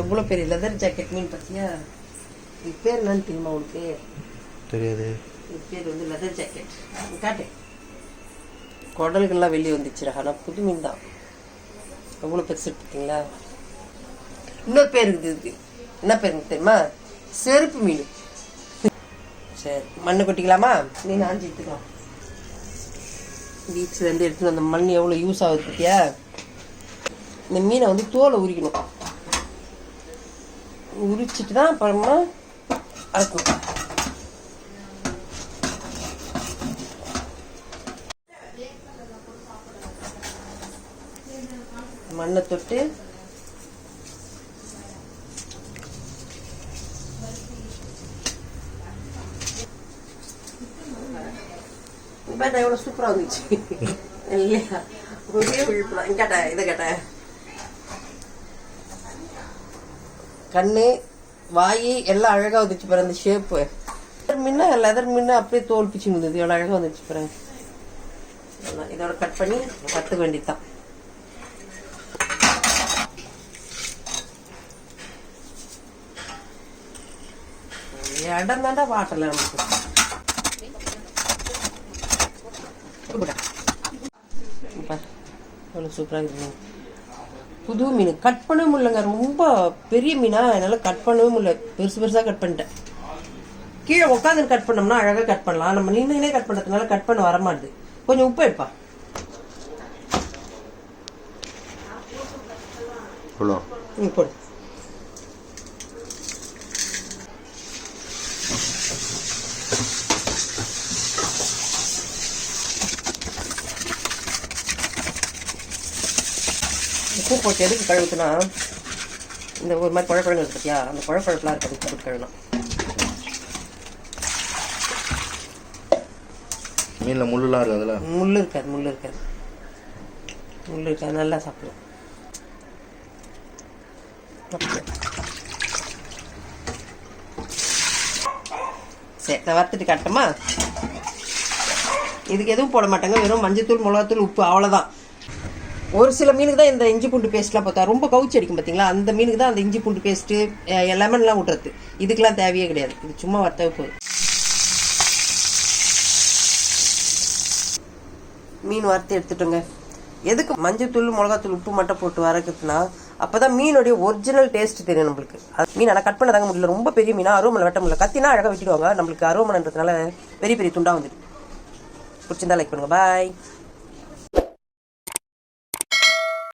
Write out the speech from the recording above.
எவ்வளோ பெரிய leather jacket மீன் பார்த்தியா இது பேர் என்னன்னு தெரியுமா உனக்கு? தெரியாது. இது பேர் வந்து லெதர் ஜாக்கெட் காட்டு. குடல்கள்லாம் வெளியே வந்துச்சுடா. ஆனால் புது மீன் தான். எவ்வளோ பெருசு பார்த்தீங்களா இன்னொரு பேர் இருக்குது இதுக்கு. என்ன பேர் தெரியுமா? செருப்பு மீன். சரி. மண்ணு கொட்டிக்கலாமா? மீன் ஆஞ்சி எடுத்துக்கலாம். பீச்சிலேருந்து எடுத்துட்டு வந்த மண் எவ்வளோ யூஸ் ஆகுது பார்த்தியா இந்த மீனை வந்து தோலை உரிக்கணும். உரிச்சிட்டு தான் அப்புறமா அறுக்கும் மண்ணை தொட்டு இப்போ எவ்வளோ சூப்பராக வந்துச்சு. இல்லையா? ஒரே இங்கே கேட்டேன் இதை கேட்டேன். கண்ணு வாய் எல்லாம் அழகாக வந்துச்சு பாரு அந்த ஷேப்பு முன்ன லெதர் முன்ன அப்படியே தோல் பிச்சு இருந்தது எவ்வளோ அழகாக வந்துச்சு பாருங்க. இதோட கட் பண்ணி கற்றுக்க வேண்டித்தான் இடம் தாண்டா வாட்டல நமக்கு. சூப்பராக பாரு, எவ்வளவு சூப்பரா இருக்கு மீன். புது மீன். கட் பண்ணவே முடியலங்க. ரொம்ப பெரிய மீனா என்னால் கட் பண்ணவே முடியல. பெருசு பெருசாக கட் பண்ணிட்டேன். கீழே உட்காந்து கட் பண்ணோம்னா அழகாக கட் பண்ணலாம். நம்ம நின்றுனே கட் பண்ணுறதுனால கட் பண்ண வர மாட்டுது. கொஞ்சம் உப்பு எடுப்பா. ம் போடு. உப்பு போட்டு எதுக்கு கழுவுத்துனா இந்த ஒரு மாதிரி குழப்பழங்க இருக்கு பார்த்தியா அந்த குழப்பழப்பெலாம் இருக்கு அதுக்கு போட்டு கழுவணும். மீனில் முள்ளுலாம் இருக்கு அதில் முள் இருக்காது முள் இருக்காது. முள் இருக்காது நல்லா சாப்பிடுவோம். சரி நான் வறுத்துட்டு காட்டுமா இதுக்கு எதுவும் போட மாட்டாங்க வெறும் மஞ்சத்தூள் மிளகாத்தூள் உப்பு அவ்வளோதான் ஒரு சில மீனுக்கு தான் இந்த இஞ்சி பூண்டு பேஸ்ட்லாம் பார்த்தா ரொம்ப கவுச்சி அடிக்கும் பார்த்தீங்களா அந்த மீனுக்கு தான் அந்த இஞ்சி பூண்டு பேஸ்ட்டு லெமன்லாம் விட்றது இதுக்கெல்லாம் தேவையே கிடையாது. இது சும்மா வறுத்தவே போதும். மீன் வறுத்து எடுத்துட்டோங்க. எதுக்கு மஞ்சத்தூள் மிளகாத்தூள் உப்பு மட்டும் போட்டு வறுக்குறதுன்னா அப்போ தான் மீனுடைய ஒரிஜினல் டேஸ்ட் தெரியும் நம்மளுக்கு. அது மீன் ஆனால் கட் பண்ண தாங்க முடியல. ரொம்ப பெரிய மீனாக அருவமனை வெட்ட முடியல. கத்தினா அழகாக வெட்டிடுவாங்க. நம்மளுக்கு அருவமனைன்றதுனால பெரிய பெரிய துண்டாக வந்துடுது பிடிச்சிருந்தா லைக் பண்ணுங்கள் பாய்